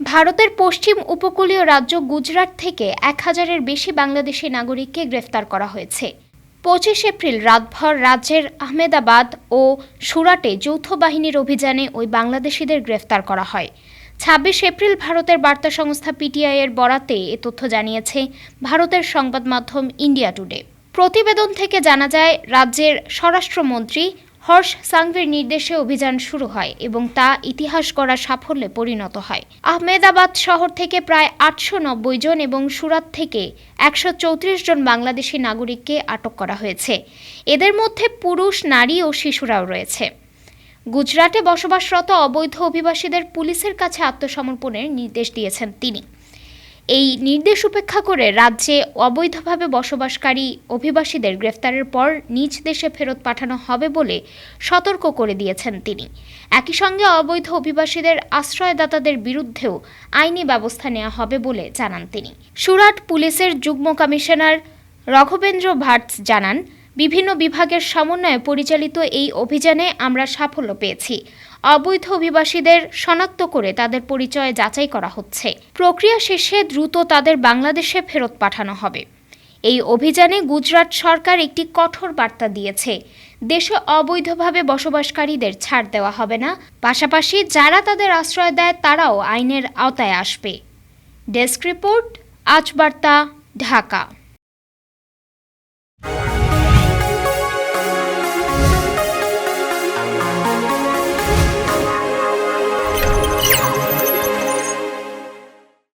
ভারতের পশ্চিম উপকূলীয় রাজ্য গুজরাট থেকে এক হাজারের বেশি বাংলাদেশি নাগরিককে গ্রেফতার করা হয়েছে। পঁচিশ এপ্রিল রাতভর রাজ্যের আহমেদাবাদ ও সুরাটে যৌথ বাহিনীর অভিযানে ওই বাংলাদেশিদের গ্রেফতার করা হয়। ছাব্বিশ এপ্রিল ভারতের বার্তা সংস্থা পিটিআই এর বরাতে এ তথ্য জানিয়েছে ভারতের সংবাদ মাধ্যম ইন্ডিয়া টুডে। প্রতিবেদন থেকে জানা যায়, রাজ্যের স্বরাষ্ট্রমন্ত্রী হর্ষ সাংভির নির্দেশে অভিযান শুরু হয় এবং তা ইতিহাস গড়া সাফল্যে পরিণত হয়। আহমেদাবাদ শহর থেকে প্রায় আটশো নব্বই জন এবং সুরাত থেকে একশো চৌত্রিশ জন বাংলাদেশি নাগরিককে আটক করা হয়েছে। এদের মধ্যে পুরুষ, নারী ও শিশুরাও রয়েছে। গুজরাটে বসবাসরত অবৈধ অভিবাসীদের পুলিশের কাছে আত্মসমর্পণের নির্দেশ দিয়েছেন তিনি। এই নির্দেশ উপেক্ষা করে রাজ্যে অবৈধভাবে বসবাসকারী অভিবাসীদের গ্রেফতারের পর নিজ দেশে ফেরত পাঠানো হবে বলে সতর্ক করে দিয়েছেন তিনি। একই সঙ্গে অবৈধ অভিবাসীদের আশ্রয়দাতাদের বিরুদ্ধেও আইনি ব্যবস্থা নেওয়া হবে বলে জানান তিনি। সুরাট পুলিশের যুগ্ম কমিশনার রঘবেন্দ্র ভাটস জানান বিভিন্ন বিভাগের সমন্বয়ে পরিচালিত এই অভিযানে আমরা সাফল্য পেয়েছি। অবৈধ অভিবাসীদের শনাক্ত করে তাদের পরিচয় যাচাই করা হচ্ছে। প্রক্রিয়া শেষে দ্রুত তাদের বাংলাদেশে ফেরত পাঠানো হবে। এই অভিযানে গুজরাট সরকার একটি কঠোর বার্তা দিয়েছে। দেশে অবৈধভাবে বসবাসকারীদের ছাড় দেওয়া হবে না। পাশাপাশি যারা তাদের আশ্রয় দেয়, তারাও আইনের আওতায় আসবে। ডেস্ক রিপোর্ট, আজ বার্তা, ঢাকা।